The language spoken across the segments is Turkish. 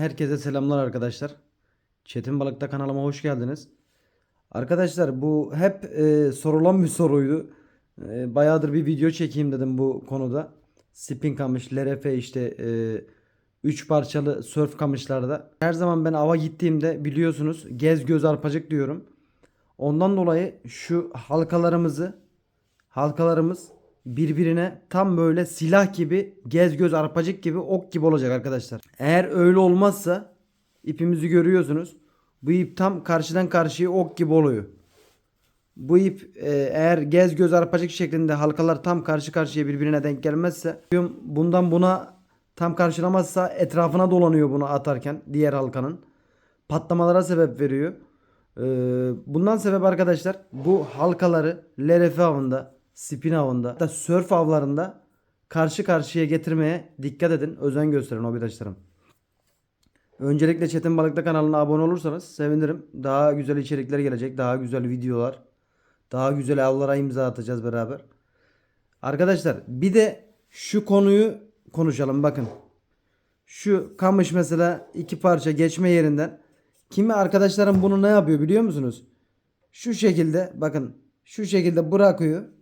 Herkese selamlar arkadaşlar. Çetin Balık'ta kanalıma hoş geldiniz. Arkadaşlar bu hep e, sorulan bir soruydu. E, bayağıdır bir video çekeyim dedim bu konuda. Spin kamış, LRF işte 3 parçalı surf kamışlarda. Her zaman ben ava gittiğimde biliyorsunuz gez göz arpacık diyorum. Ondan dolayı şu halkalarımızı halkalarımız birbirine tam böyle silah gibi gez göz arpacık gibi ok gibi olacak arkadaşlar. Eğer öyle olmazsa ipimizi görüyorsunuz. Bu ip tam karşıdan karşıya ok gibi oluyor. Bu ip e, eğer gez göz arpacık şeklinde halkalar tam karşı karşıya birbirine denk gelmezse bundan buna tam karşılamazsa etrafına dolanıyor bunu atarken diğer halkanın. Patlamalara sebep veriyor. Ee, bundan sebep arkadaşlar bu halkaları LRF avında, spin avında, da surf avlarında karşı karşıya getirmeye dikkat edin. Özen gösterin hobidaşlarım. Öncelikle Çetin Balıkta kanalına abone olursanız sevinirim. Daha güzel içerikler gelecek. Daha güzel videolar. Daha güzel avlara imza atacağız beraber. Arkadaşlar bir de şu konuyu konuşalım bakın. Şu kamış mesela iki parça geçme yerinden kimi arkadaşlarım bunu ne yapıyor biliyor musunuz? Şu şekilde bakın şu şekilde bırakıyor.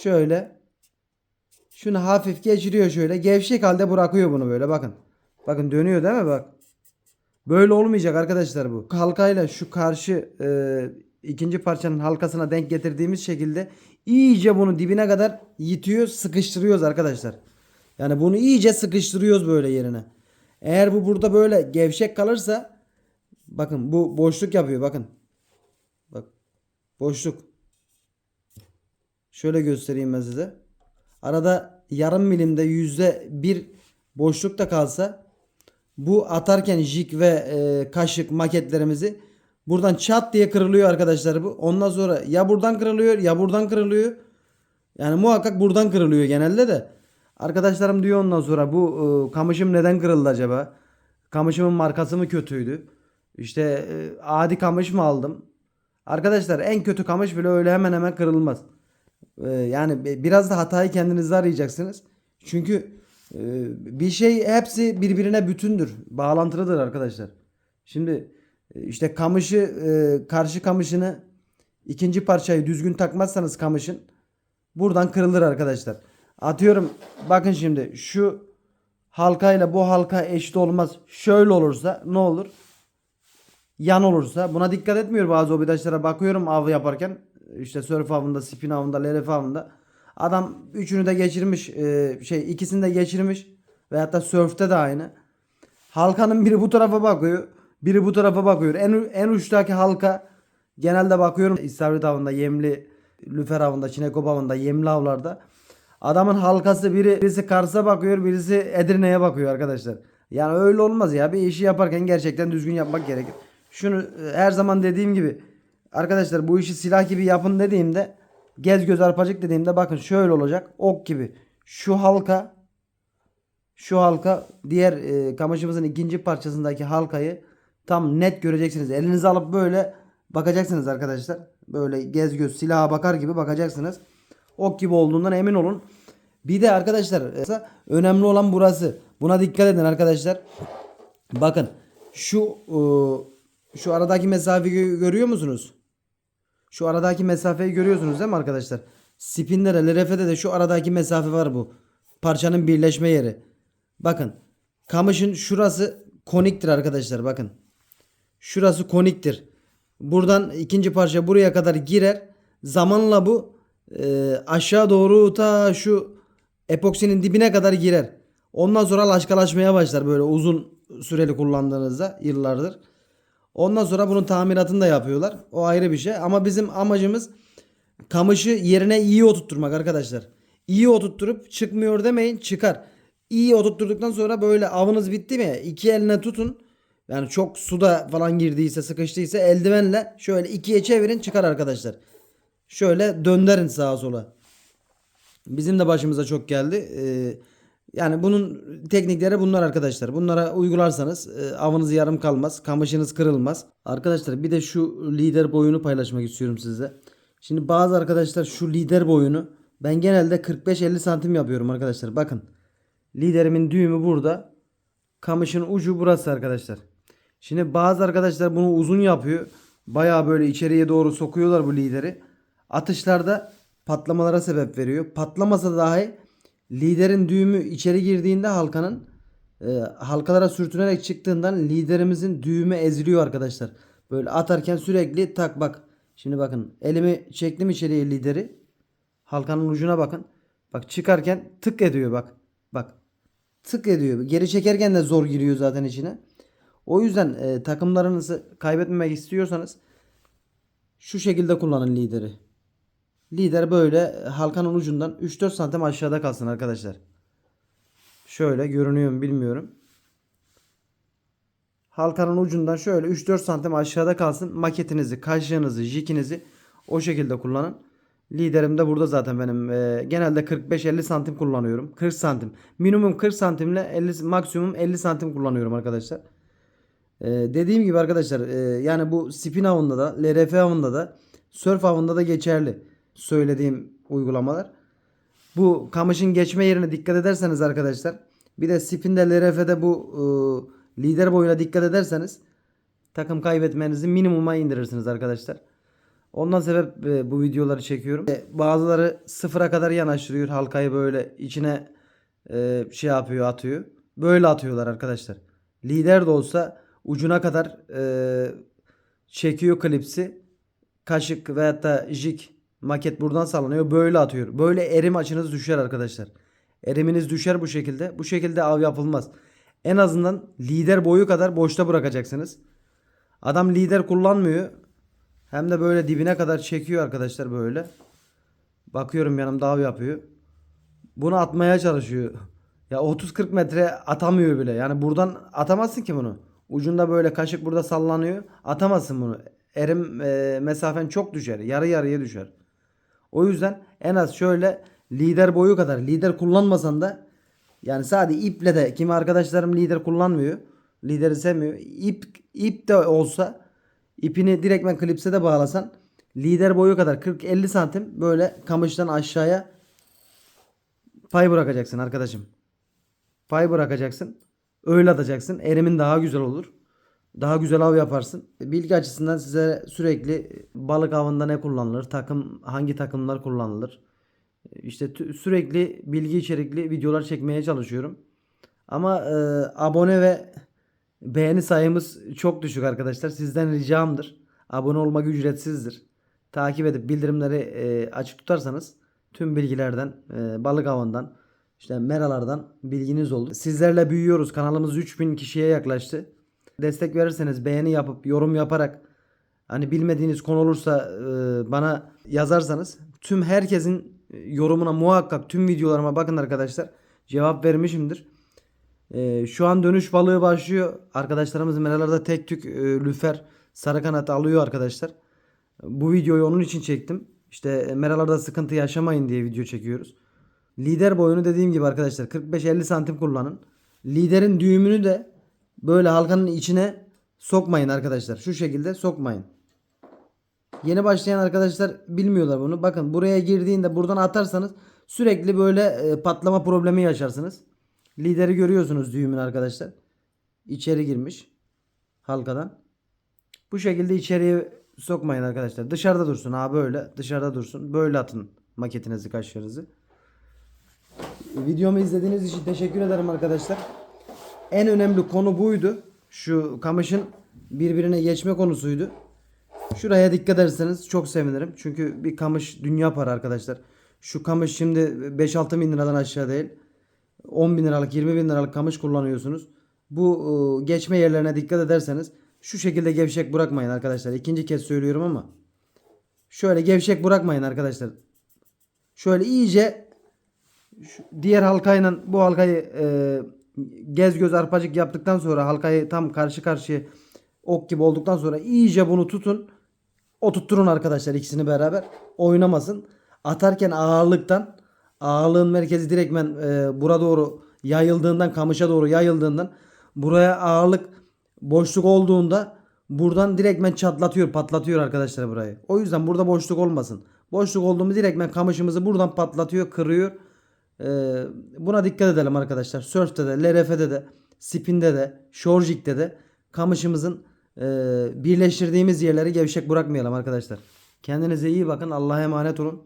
Şöyle şunu hafif geçiriyor şöyle gevşek halde bırakıyor bunu böyle bakın. Bakın dönüyor değil mi bak. Böyle olmayacak arkadaşlar bu. Halkayla şu karşı e, ikinci parçanın halkasına denk getirdiğimiz şekilde iyice bunu dibine kadar yitiyor sıkıştırıyoruz arkadaşlar. Yani bunu iyice sıkıştırıyoruz böyle yerine. Eğer bu burada böyle gevşek kalırsa bakın bu boşluk yapıyor bakın. Bak boşluk. Şöyle göstereyim size. Arada yarım milimde yüzde bir boşluk da kalsa bu atarken jig ve e, kaşık maketlerimizi buradan çat diye kırılıyor arkadaşlar bu. Ondan sonra ya buradan kırılıyor ya buradan kırılıyor. Yani muhakkak buradan kırılıyor genelde de. Arkadaşlarım diyor ondan sonra bu e, kamışım neden kırıldı acaba? Kamışımın markası mı kötüydü? İşte e, adi kamış mı aldım? Arkadaşlar en kötü kamış bile öyle hemen hemen kırılmaz. E, yani bi- biraz da hatayı kendinizde arayacaksınız. Çünkü e, bir şey hepsi birbirine bütündür. Bağlantılıdır arkadaşlar. Şimdi e, işte kamışı e, karşı kamışını ikinci parçayı düzgün takmazsanız kamışın buradan kırılır arkadaşlar. Atıyorum bakın şimdi şu halkayla bu halka eşit olmaz. Şöyle olursa ne olur? Yan olursa buna dikkat etmiyor bazı hobidaşlara bakıyorum av yaparken işte surf avında, spin avında, LRF avında adam üçünü de geçirmiş e, şey ikisini de geçirmiş ve hatta surf'te de aynı. Halkanın biri bu tarafa bakıyor, biri bu tarafa bakıyor. En en uçtaki halka genelde bakıyorum istavrit avında, yemli lüfer avında, çinekop avında, yemli avlarda. Adamın halkası biri birisi Kars'a bakıyor, birisi Edirne'ye bakıyor arkadaşlar. Yani öyle olmaz ya. Bir işi yaparken gerçekten düzgün yapmak gerekir. Şunu e, her zaman dediğim gibi arkadaşlar bu işi silah gibi yapın dediğimde gez göz arpacık dediğimde bakın şöyle olacak. Ok gibi. Şu halka şu halka diğer e, kamışımızın ikinci parçasındaki halkayı tam net göreceksiniz. Elinize alıp böyle bakacaksınız arkadaşlar. Böyle gez göz silaha bakar gibi bakacaksınız. Ok gibi olduğundan emin olun. Bir de arkadaşlar e, önemli olan burası. Buna dikkat edin arkadaşlar. Bakın şu e, şu aradaki mesafeyi gö- görüyor musunuz? Şu aradaki mesafeyi görüyorsunuz değil mi arkadaşlar? Spinlere, LRF'de de şu aradaki mesafe var bu. Parçanın birleşme yeri. Bakın. Kamışın şurası koniktir arkadaşlar bakın. Şurası koniktir. Buradan ikinci parça buraya kadar girer. Zamanla bu e, aşağı doğru ta şu epoksinin dibine kadar girer. Ondan sonra laşkalaşmaya başlar böyle uzun süreli kullandığınızda yıllardır. Ondan sonra bunun tamiratını da yapıyorlar. O ayrı bir şey. Ama bizim amacımız kamışı yerine iyi oturtturmak arkadaşlar. İyi oturtturup çıkmıyor demeyin çıkar. İyi oturtturduktan sonra böyle avınız bitti mi iki eline tutun. Yani çok suda falan girdiyse sıkıştıysa eldivenle şöyle ikiye çevirin çıkar arkadaşlar. Şöyle döndürün sağa sola. Bizim de başımıza çok geldi. Ee, yani bunun teknikleri bunlar arkadaşlar. Bunlara uygularsanız e, avınız yarım kalmaz. Kamışınız kırılmaz. Arkadaşlar bir de şu lider boyunu paylaşmak istiyorum size. Şimdi bazı arkadaşlar şu lider boyunu ben genelde 45-50 santim yapıyorum arkadaşlar. Bakın liderimin düğümü burada. kamışın ucu burası arkadaşlar. Şimdi bazı arkadaşlar bunu uzun yapıyor. Bayağı böyle içeriye doğru sokuyorlar bu lideri. Atışlarda patlamalara sebep veriyor. Patlamasa dahi liderin düğümü içeri girdiğinde halkanın e, halkalara sürtünerek çıktığından liderimizin düğümü eziliyor arkadaşlar. Böyle atarken sürekli tak bak. Şimdi bakın elimi çektim içeriye lideri. Halkanın ucuna bakın. Bak çıkarken tık ediyor bak. Bak. Tık ediyor. Geri çekerken de zor giriyor zaten içine. O yüzden e, takımlarınızı kaybetmemek istiyorsanız şu şekilde kullanın lideri. Lider böyle halkanın ucundan 3-4 santim aşağıda kalsın arkadaşlar. Şöyle görünüyor mu bilmiyorum. Halkanın ucundan şöyle 3-4 santim aşağıda kalsın. Maketinizi, kaşığınızı, jikinizi o şekilde kullanın. Liderim de burada zaten benim. Ee, genelde 45-50 santim kullanıyorum. 40 santim. Minimum 40 santimle 50, maksimum 50 santim kullanıyorum arkadaşlar. Ee, dediğim gibi arkadaşlar e, yani bu spin avında da LRF avında da surf avında da geçerli söylediğim uygulamalar. Bu kamışın geçme yerine dikkat ederseniz arkadaşlar bir de spinde LRF'de bu e, lider boyuna dikkat ederseniz takım kaybetmenizi minimuma indirirsiniz arkadaşlar. Ondan sebep e, bu videoları çekiyorum. E, bazıları sıfıra kadar yanaştırıyor halkayı böyle içine e, şey yapıyor atıyor. Böyle atıyorlar arkadaşlar. Lider de olsa ucuna kadar e, çekiyor klipsi. Kaşık veyahut da jig maket buradan sallanıyor. Böyle atıyor. Böyle erim açınız düşer arkadaşlar. Eriminiz düşer bu şekilde. Bu şekilde av yapılmaz. En azından lider boyu kadar boşta bırakacaksınız. Adam lider kullanmıyor. Hem de böyle dibine kadar çekiyor arkadaşlar böyle. Bakıyorum yanımda av yapıyor. Bunu atmaya çalışıyor. Ya 30-40 metre atamıyor bile. Yani buradan atamazsın ki bunu. Ucunda böyle kaşık burada sallanıyor. Atamazsın bunu. Erim e, mesafen çok düşer. Yarı yarıya düşer. O yüzden en az şöyle lider boyu kadar lider kullanmasan da yani sadece iple de kimi arkadaşlarım lider kullanmıyor. Lideri sevmiyor. İp, ip de olsa ipini direktmen klipse de bağlasan lider boyu kadar 40-50 santim böyle kamıştan aşağıya pay bırakacaksın arkadaşım. Pay bırakacaksın. Öyle atacaksın. Erimin daha güzel olur. Daha güzel av yaparsın. Bilgi açısından size sürekli balık avında ne kullanılır, takım hangi takımlar kullanılır. İşte tü- sürekli bilgi içerikli videolar çekmeye çalışıyorum. Ama e, abone ve beğeni sayımız çok düşük arkadaşlar. Sizden ricamdır. Abone olmak ücretsizdir. Takip edip bildirimleri e, açık tutarsanız tüm bilgilerden, e, balık avından, işte meralardan bilginiz olur. Sizlerle büyüyoruz. Kanalımız 3000 kişiye yaklaştı. Destek verirseniz beğeni yapıp yorum yaparak hani bilmediğiniz konu olursa e, bana yazarsanız tüm herkesin e, yorumuna muhakkak tüm videolarıma bakın arkadaşlar. Cevap vermişimdir. E, şu an dönüş balığı başlıyor. Arkadaşlarımız meralarda tek tük e, lüfer sarı kanat alıyor arkadaşlar. Bu videoyu onun için çektim. İşte e, meralarda sıkıntı yaşamayın diye video çekiyoruz. Lider boyunu dediğim gibi arkadaşlar 45-50 santim kullanın. Liderin düğümünü de böyle halkanın içine sokmayın arkadaşlar. Şu şekilde sokmayın. Yeni başlayan arkadaşlar bilmiyorlar bunu. Bakın buraya girdiğinde buradan atarsanız sürekli böyle e, patlama problemi yaşarsınız. Lideri görüyorsunuz düğümün arkadaşlar. İçeri girmiş halkadan. Bu şekilde içeriye sokmayın arkadaşlar. Dışarıda dursun ha böyle. Dışarıda dursun. Böyle atın maketinizi kaşlarınızı. Videomu izlediğiniz için teşekkür ederim arkadaşlar. En önemli konu buydu. Şu kamışın birbirine geçme konusuydu. Şuraya dikkat ederseniz çok sevinirim. Çünkü bir kamış dünya para arkadaşlar. Şu kamış şimdi 5-6 bin liradan aşağı değil. 10 bin liralık 20 bin liralık kamış kullanıyorsunuz. Bu e, geçme yerlerine dikkat ederseniz şu şekilde gevşek bırakmayın arkadaşlar. İkinci kez söylüyorum ama. Şöyle gevşek bırakmayın arkadaşlar. Şöyle iyice diğer halkayla bu halkayı e, gez göz arpacık yaptıktan sonra halkayı tam karşı karşıya ok gibi olduktan sonra iyice bunu tutun. Oturtturun arkadaşlar ikisini beraber. Oynamasın. Atarken ağırlıktan ağırlığın merkezi direktmen e, bura doğru yayıldığından kamışa doğru yayıldığından buraya ağırlık boşluk olduğunda buradan direktmen çatlatıyor patlatıyor arkadaşlar burayı. O yüzden burada boşluk olmasın. Boşluk olduğumu direktmen kamışımızı buradan patlatıyor kırıyor. Ee, buna dikkat edelim arkadaşlar. Surf'te de, LRF'de de, spinde de, shorjik'te de kamışımızın e, birleştirdiğimiz yerleri gevşek bırakmayalım arkadaşlar. Kendinize iyi bakın. Allah'a emanet olun.